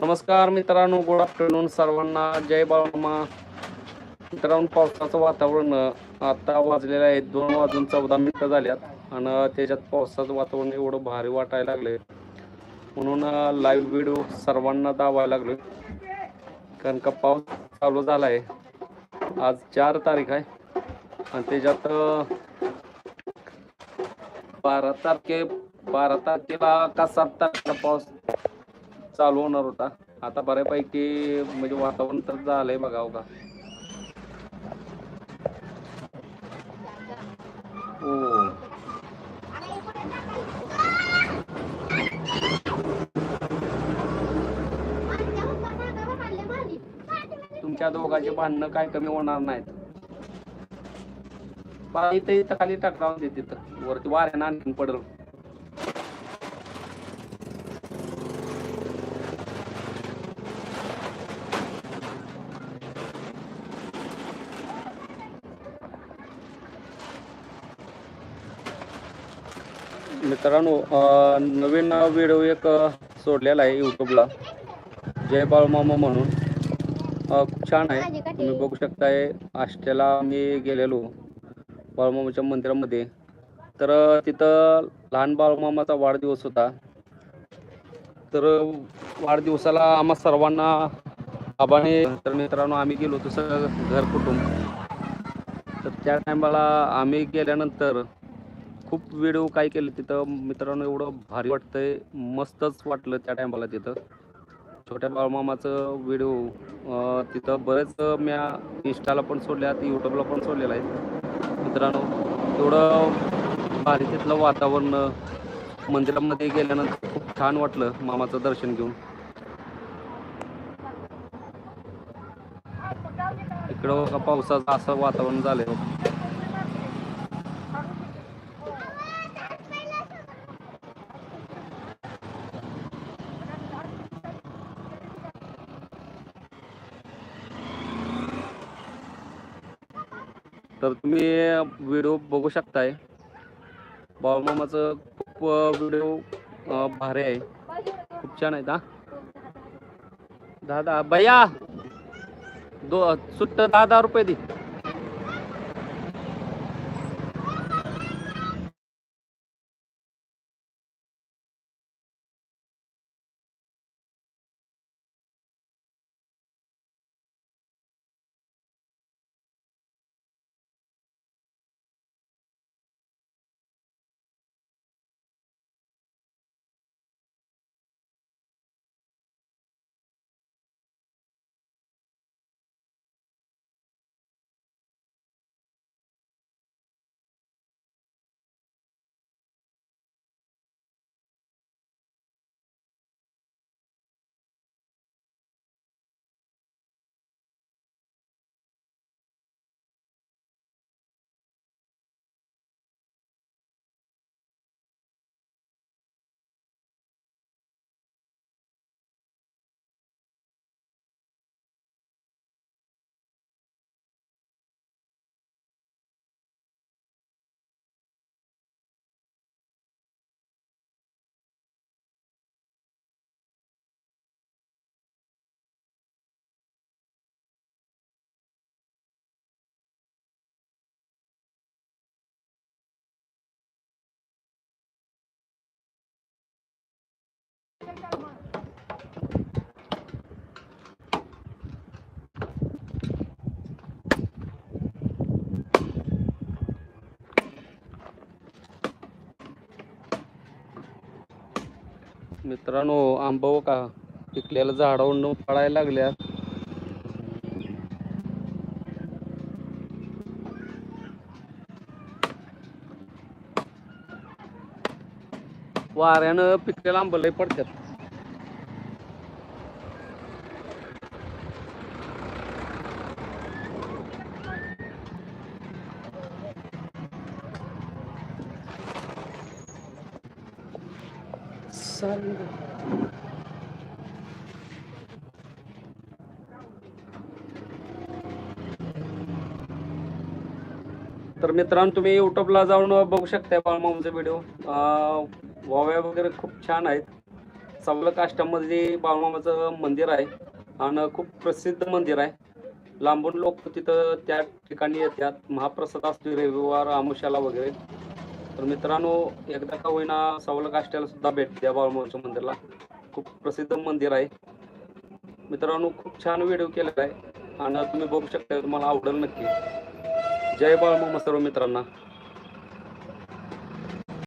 नमस्कार मित्रांनो good afternoon सर्वांना. जय बाळमा मित्रांनो पावसाचं वातावरण आता वाजलेलं आहे. दोन वाजून चौदा मिनिटं झाल्यात आणि त्याच्यात पावसाचं वातावरण एवढं भारी वाटायला लागले म्हणून लाईव्ह व्हिडिओ सर्वांना दावायला लागलो कारण का पाऊस चालू झाला आहे आज चार तारीख आहे. आणि त्याच्यात बारा तारखे बारा तारखेला का सात तारखेला पाऊस चालू होणार होता. आता बऱ्यापैकी म्हणजे वातावरण तर झालंय बघा का हो. तुमच्या दोघांचे भांडणं काय कमी होणार नाहीत. बा इथं इथं खाली टाकला दे तिथं वरती वाऱ्यानं आणखीन पडलं. मित्रांनो नवीन व्हिडिओ एक सोडलेला आहे यूट्यूबला जय बाळमामा म्हणून. खूप छान आहे. तुम्ही बघू शकताय आष्ट्याला मी गेलेलो बाळमामाच्या मंदिरामध्ये. तर तिथं लहान बाळमामाचा वाढदिवस होता. तर वाढदिवसाला आम्हा सर्वांना आबाने तर मित्रांनो आम्ही गेलो तसं घर कुटुंब. तर त्या टायमाला आम्ही गेल्यानंतर खूप व्हिडिओ काय केले तिथं? मित्रांनो एवढं भारी वाटतंय. मस्तच वाटलं त्या टायमाला तिथं. छोट्या बाळमामाचं व्हिडिओ तिथं बरेच म्या इंस्टाला पण सोडल्यात यूट्यूबला पण सोडलेलं आहे. मित्रांनो एवढं भारी तिथलं वातावरण मंदिरामध्ये गेल्यानंतर खूप छान वाटलं मामाचं दर्शन घेऊन. इकडं बघा पावसाचं असं वातावरण झालंय. तर तुम्ही व्हिडिओ बघू शकताय. बाळमामाचं खूप व्हिडिओ भारी आहे. खूप छान आहे हा. दहा भैया! दो सुट्ट दहा दहा रुपये दे. मित्रांनो आंबा का पिकलेल्या झाडावरून पडायला लागल्या. वाऱ्यानं पिकलेला आंबा लय पडतात तर मित्रांनो तुम्ही युट्यूबला जाऊन बघू शकता बाळमामचे व्हिडिओ वाव्या वगैरे खूप छान आहेत. सवलक आष्टामध्ये बाळमामाचं मंदिर आहे आणि खूप प्रसिद्ध मंदिर आहे. लांबून लोक तिथं त्या ठिकाणी येतात. महाप्रसाद असतो रविवार आमुष्याला वगैरे. तर मित्रांनो एकदा का होईना सवलक आष्ट्याला सुद्धा भेट द्या बाळमोरच्या मंदिरला. खूप प्रसिद्ध मंदिर आहे. मित्रांनो खूप छान व्हिडिओ केलेला आहे. आणि तुम्ही बघू शकता तुम्हाला आवडेल नक्की. जय बाळमो सर्व मित्रांना.